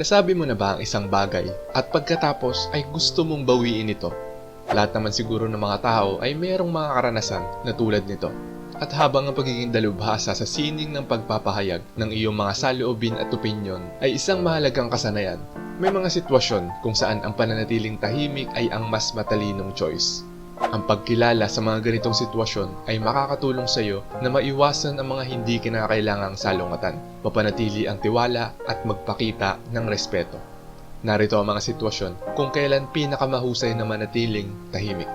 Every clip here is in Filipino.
Nasabi mo na ba ang isang bagay at pagkatapos ay gusto mong bawiin ito? Lahat naman siguro ng mga tao ay mayroong mga karanasan na tulad nito. At habang ang pagiging dalubhasa sa sining ng pagpapahayag ng iyong mga saloobin at opinyon ay isang mahalagang kasanayan, may mga sitwasyon kung saan ang pananatiling tahimik ay ang mas matalinong choice. Ang pagkilala sa mga ganitong sitwasyon ay makakatulong sa iyo na maiwasan ang mga hindi kinakailangang salungatan, mapanatili ang tiwala at magpakita ng respeto. Narito ang mga sitwasyon kung kailan pinakamahusay na manatiling tahimik.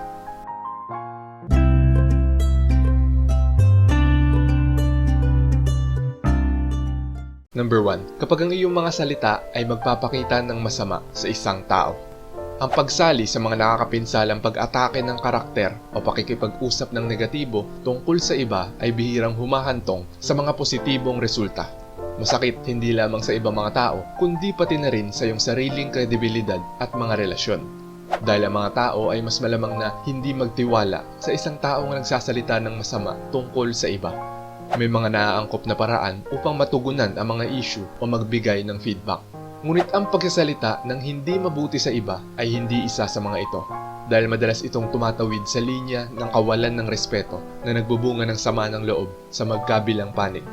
Number 1. Kapag ang iyong mga salita ay magpapakita ng masama sa isang tao. Ang pagsali sa mga nakakapinsalang pag-atake ng karakter o pakikipag-usap ng negatibo tungkol sa iba ay bihirang humahantong sa mga positibong resulta. Masakit hindi lamang sa ibang mga tao, kundi pati na rin sa iyong sariling kredibilidad at mga relasyon. Dahil ang mga tao ay mas malamang na hindi magtiwala sa isang taong nagsasalita ng masama tungkol sa iba. May mga naaangkop na paraan upang matugunan ang mga issue o magbigay ng feedback. Ngunit ang pagsasalita ng hindi mabuti sa iba ay hindi isa sa mga ito dahil madalas itong tumatawid sa linya ng kawalan ng respeto na nagbubunga ng sama ng loob sa magkabilang panig.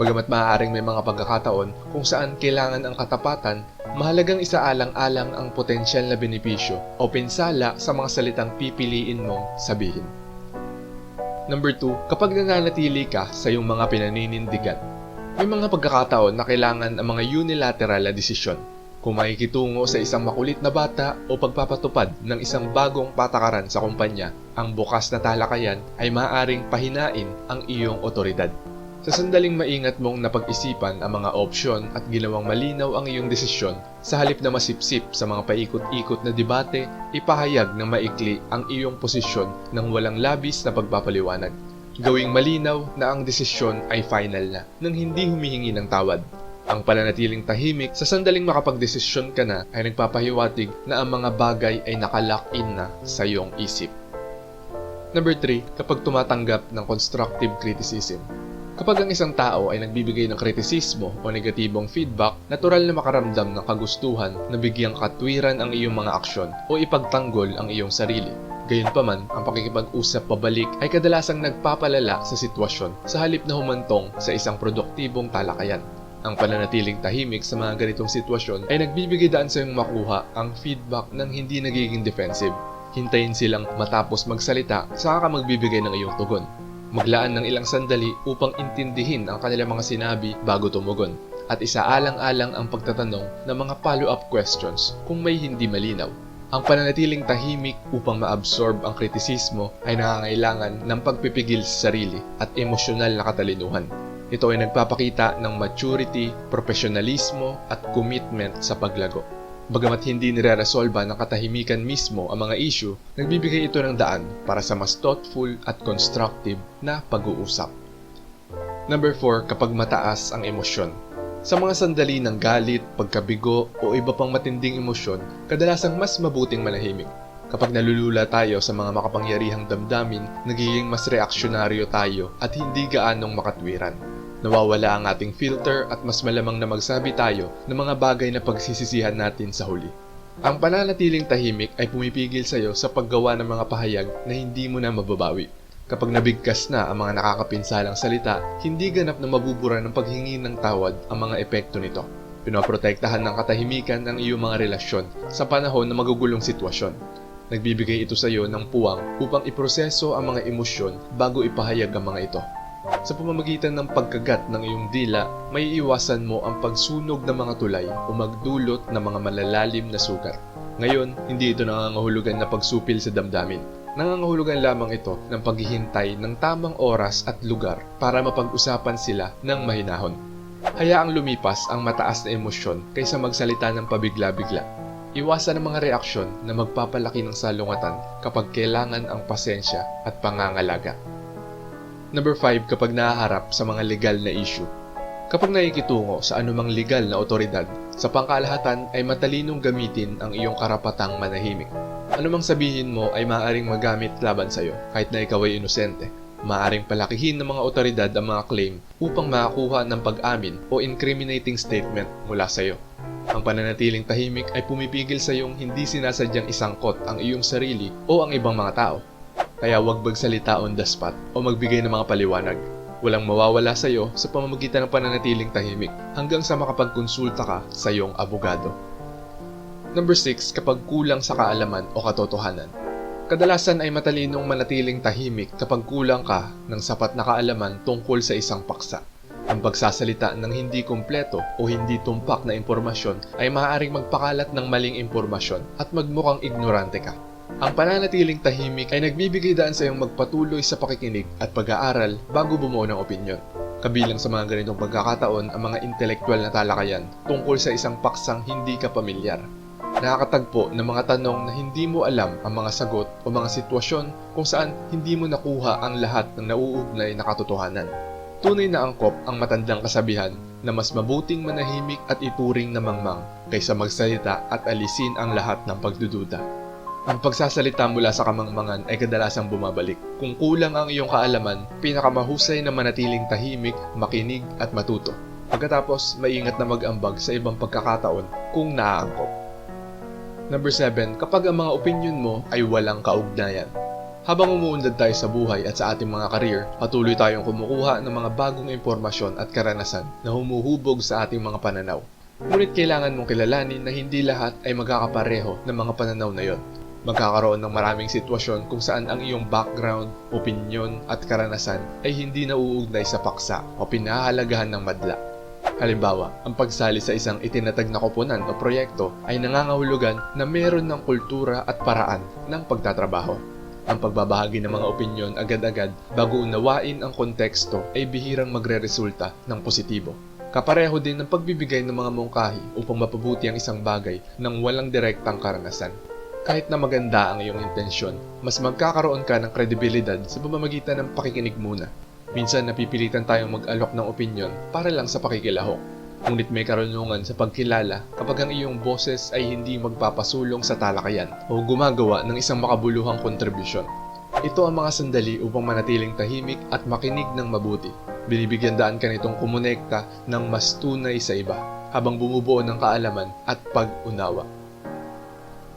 Bagamat maaaring may mga pagkakataon kung saan kailangan ang katapatan, mahalagang isaalang-alang ang potensyal na benepisyo o pinsala sa mga salitang pipiliin mong sabihin. Number 2, kapag nananatili ka sa iyong mga pinaninindigan, may mga pagkakataon na kailangan ang mga unilateral na desisyon. Kung makikitungo sa isang makulit na bata o pagpapatupad ng isang bagong patakaran sa kumpanya, ang bukas na talakayan ay maaaring pahinain ang iyong otoridad. Sa sandaling maingat mong napag-isipan ang mga opsyon at ginawang malinaw ang iyong desisyon, sa halip na masipsip sa mga paikot-ikot na debate, ipahayag ng maikli ang iyong posisyon ng walang labis na pagpapaliwanag. Gawing malinaw na ang desisyon ay final na, nang hindi humihingi ng tawad. Ang pananatiling tahimik sa sandaling makapagdesisyon ka na ay nagpapahiwatig na ang mga bagay ay nakalock in na sa iyong isip. Number 3, kapag tumatanggap ng constructive criticism. Kapag ang isang tao ay nagbibigay ng kritisismo o negatibong feedback, natural na makaramdam ng kagustuhan na bigyang katwiran ang iyong mga aksyon o ipagtanggol ang iyong sarili. Gayunpaman, ang pakikipag-usap pabalik ay kadalasang nagpapalala sa sitwasyon sa halip na humantong sa isang produktibong talakayan. Ang pananatiling tahimik sa mga ganitong sitwasyon ay nagbibigay daan sa iyong makuha ang feedback ng hindi nagiging defensive. Hintayin silang matapos magsalita saka ka magbibigay ng iyong tugon. Maglaan ng ilang sandali upang intindihin ang kanilang mga sinabi bago tumugon at isaalang-alang ang pagtatanong ng mga follow-up questions kung may hindi malinaw. Ang pananatiling tahimik upang maabsorb ang kritisismo ay nangangailangan ng pagpipigil sa sarili at emosyonal na katalinuhan. Ito ay nagpapakita ng maturity, profesionalismo at commitment sa paglago. Bagamat hindi nire-resolba ng katahimikan mismo ang mga issue, nagbibigay ito ng daan para sa mas thoughtful at constructive na pag-uusap. Number 4, kapag mataas ang emosyon. Sa mga sandali ng galit, pagkabigo o iba pang matinding emosyon, kadalasang mas mabuting manahimik. Kapag nalulula tayo sa mga makapangyarihang damdamin, nagiging mas reaksyonaryo tayo at hindi gaanong makatwiran. Nawawala ang ating filter at mas malamang na magsabi tayo ng mga bagay na pagsisisihan natin sa huli. Ang pananatiling tahimik ay pumipigil sa iyo sa paggawa ng mga pahayag na hindi mo na mababawi. Kapag nabigkas na ang mga nakakapinsalang salita, hindi ganap na mabubura ng paghingi ng tawad ang mga epekto nito. Pinoprotektahan ng katahimikan ang iyong mga relasyon sa panahon ng magugulong sitwasyon. Nagbibigay ito sa iyo ng puwang upang iproseso ang mga emosyon bago ipahayag ang mga ito. Sa pamamagitan ng pagkagat ng iyong dila, may iwasan mo ang pagsunog ng mga tulay o magdulot ng mga malalalim na sugat. Ngayon, hindi ito nangangahulugan na pagsupil sa damdamin. Nangangahulugan lamang ito ng paghihintay ng tamang oras at lugar para mapag-usapan sila ng mahinahon. Hayaang lumipas ang mataas na emosyon kaysa magsalita ng pabigla-bigla. Iwasan ang mga reaksyon na magpapalaki ng salungatan kapag kailangan ang pasensya at pangangalaga. Number 5 kapag nahaharap sa mga legal na issue. Kapag nakikitungo sa anumang legal na otoridad, sa pangkalahatan ay matalinong gamitin ang iyong karapatang manahimik. Anumang sabihin mo ay maaaring magamit laban sa iyo kahit na ikaw ay inosente. Maaaring palakihin ng mga otoridad ang mga claim upang makakuha ng pag-amin o incriminating statement mula sa iyo. Ang pananatiling tahimik ay pumipigil sa iyong hindi sinasadyang isangkot ang iyong sarili o ang ibang mga tao. Kaya huwag magsalita on the spot o magbigay ng mga paliwanag. Walang mawawala sa iyo sa pamamagitan ng pananatiling tahimik hanggang sa makapagkonsulta ka sa iyong abogado. Number 6, kapag kulang sa kaalaman o katotohanan. Kadalasan ay matalinong manatiling tahimik kapag kulang ka ng sapat na kaalaman tungkol sa isang paksa. Ang pagsasalita ng hindi kumpleto o hindi tumpak na impormasyon ay maaaring magpakalat ng maling impormasyon at magmukhang ignorante ka. Ang pananatiling tahimik ay nagbibigay daan sa iyong magpatuloy sa pakikinig at pag-aaral bago bumuo ng opinyon. Kabilang sa mga ganitong pagkakataon ang mga intelektual na talakayan tungkol sa isang paksang hindi ka pamilyar. Nakakatagpo ng mga tanong na hindi mo alam ang mga sagot o mga sitwasyon kung saan hindi mo nakuha ang lahat ng nauugnay na katotohanan. Tunay na angkop ang matandang kasabihan na mas mabuting manahimik at ituring na mangmang kaysa magsalita at alisin ang lahat ng pagdududa. Ang pagsasalita mula sa kamangmangan ay kadalasang bumabalik. Kung kulang ang iyong kaalaman, pinakamahusay na manatiling tahimik, makinig at matuto. Pagkatapos, maingat na mag-ambag sa ibang pagkakataon kung naaangkop. Number 7, kapag ang mga opinion mo ay walang kaugnayan. Habang umuunlad tayo sa buhay at sa ating mga karir, patuloy tayong kumukuha ng mga bagong impormasyon at karanasan na humuhubog sa ating mga pananaw. Ngunit kailangan mong kilalanin na hindi lahat ay magkakapareho ng mga pananaw na yon. Magkakaroon ng maraming sitwasyon kung saan ang iyong background, opinion at karanasan ay hindi nauugnay sa paksa o pinahahalagahan ng madla. Halimbawa, ang pagsali sa isang itinatag na koponan o proyekto ay nangangahulugan na meron ng kultura at paraan ng pagtatrabaho. Ang pagbabahagi ng mga opinyon agad-agad bago unawain ang konteksto ay bihirang magre-resulta ng positibo. Kapareho din ng pagbibigay ng mga mungkahi upang mapabuti ang isang bagay nang walang direktang karanasan. Kahit na maganda ang iyong intensyon, mas magkakaroon ka ng kredibilidad sa pamamagitan ng pakikinig muna. Minsan napipilitan tayong mag-alok ng opinyon para lang sa pakikilahok. Ngunit may karunungan sa pagkilala kapag ang iyong boses ay hindi magpapasulong sa talakayan o gumagawa ng isang makabuluhang kontribusyon. Ito ang mga sandali upang manatiling tahimik at makinig ng mabuti. Binibigyan daan ka nitong kumonekta ng mas tunay sa iba habang bumubuo ng kaalaman at pag-unawa.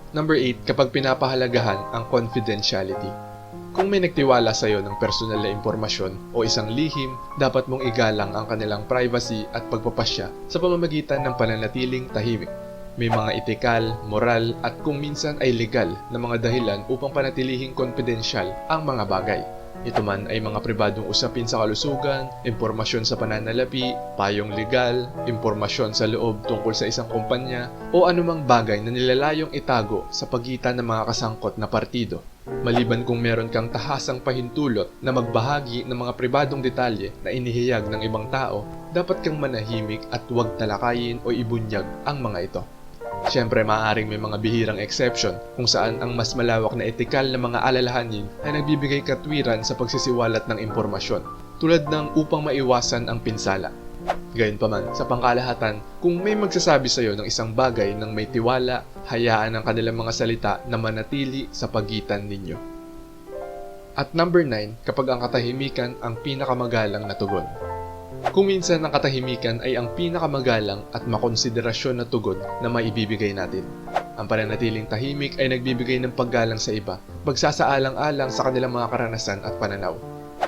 Number 8, kapag pinapahalagahan ang confidentiality. Kung may nagtiwala sa iyo ng personal na impormasyon o isang lihim, dapat mong igalang ang kanilang privacy at pagpapasya sa pamamagitan ng pananatiling tahimik. May mga etikal, moral at kung minsan ay legal na mga dahilan upang panatilihing konfidensyal ang mga bagay. Ito man ay mga pribadong usapin sa kalusugan, impormasyon sa pananalapi, payong legal, impormasyon sa loob tungkol sa isang kumpanya, o anumang bagay na nilalayong itago sa pagitan ng mga kasangkot na partido. Maliban kung meron kang tahasang pahintulot na magbahagi ng mga pribadong detalye na inihiyag ng ibang tao, dapat kang manahimik at huwag talakayin o ibunyag ang mga ito. Siyempre, maaaring may mga bihirang exception kung saan ang mas malawak na etikal na mga alalahanin ay nagbibigay katwiran sa pagsisiwalat ng impormasyon, tulad ng upang maiwasan ang pinsala. Gayunpaman, sa pangkalahatan, kung may magsasabi sa iyo ng isang bagay ng may tiwala, hayaan ang kanilang mga salita na manatili sa pagitan ninyo. At number 9, kapag ang katahimikan ang pinakamagalang na tugon. Kung minsan ang katahimikan ay ang pinakamagalang at makonsiderasyon na tugon na maibibigay natin. Ang pananatiling tahimik ay nagbibigay ng paggalang sa iba, pagsasaalang-alang sa kanilang mga karanasan at pananaw.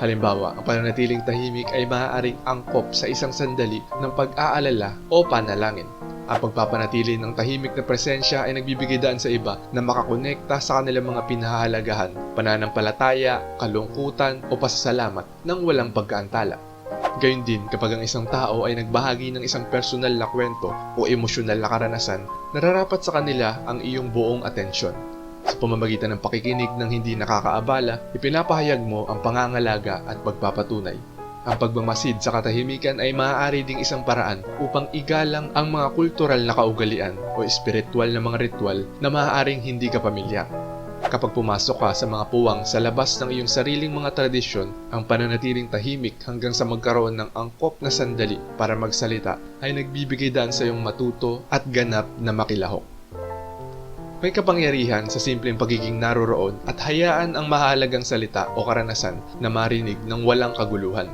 Halimbawa, ang pananatiling tahimik ay maaaring angkop sa isang sandali ng pag-aalala o panalangin. Ang pagpapanatili ng tahimik na presensya ay nagbibigay daan sa iba na makakonekta sa kanilang mga pinahahalagahan, pananampalataya, kalungkutan o pasasalamat ng walang pagkaantala. Gayun din kapag ang isang tao ay nagbahagi ng isang personal na kwento o emosyonal na karanasan, nararapat sa kanila ang iyong buong atensyon. Sa pamamagitan ng pakikinig ng hindi nakakaabala, ipinapahayag mo ang pangangalaga at pagpapatunay. Ang pagmamasid sa katahimikan ay maaari ding isang paraan upang igalang ang mga kultural na kaugalian o espiritual na mga ritual na maaaring hindi ka pamilyar. Kapag pumasok ka sa mga puwang sa labas ng iyong sariling mga tradisyon, ang pananatiling tahimik hanggang sa magkaroon ng angkop na sandali para magsalita ay nagbibigay daan sa iyong matuto at ganap na makilahok. May kapangyarihan sa simpleng pagiging naroroon at hayaan ang mahalagang salita o karanasan na marinig ng walang kaguluhan.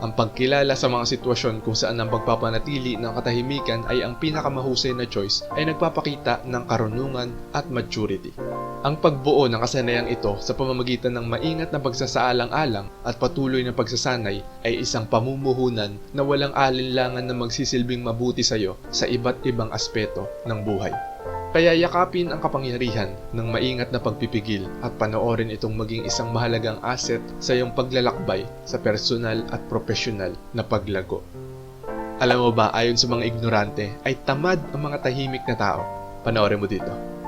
Ang pagkilala sa mga sitwasyon kung saan ang pagpapanatili ng katahimikan ay ang pinakamahusay na choice ay nagpapakita ng karunungan at maturity. Ang pagbuo ng kasanayang ito sa pamamagitan ng maingat na pagsasaalang-alang at patuloy na pagsasanay ay isang pamumuhunan na walang alinlangan na magsisilbing mabuti sa iyo sa iba't ibang aspeto ng buhay. Kaya yakapin ang kapangyarihan ng maingat na pagpipigil at panoorin itong maging isang mahalagang asset sa iyong paglalakbay sa personal at profesional na paglago. Alam mo ba, ayon sa mga ignorante, ay tamad ang mga tahimik na tao. Panoorin mo dito.